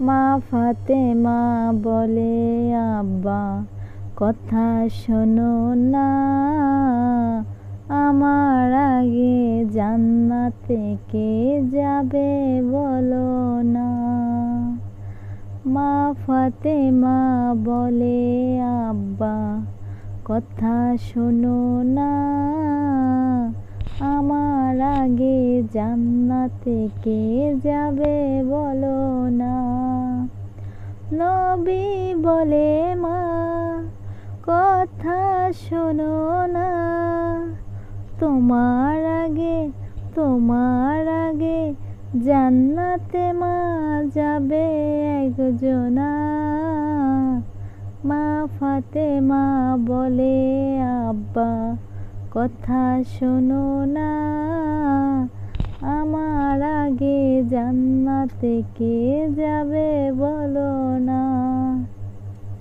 মা ফাতেমা বলে, আব্বা, কথা শোনো না। আমার আগে জান্নাতে কে যাবে বলো না। মা ফাতেমা বলে, আব্বা, কথা শোনো না। আমার আগে জান্নাতে কে যাবে বলো না। নবী বলে মা, কথা শোনো না। তোমার আগে তোমার আগে জান্নাতে মা যাবে একজনা। মা ফাতেমা বলে, আব্বা, কথা শোনো না। জান্নাতে কে যাবে বলো না?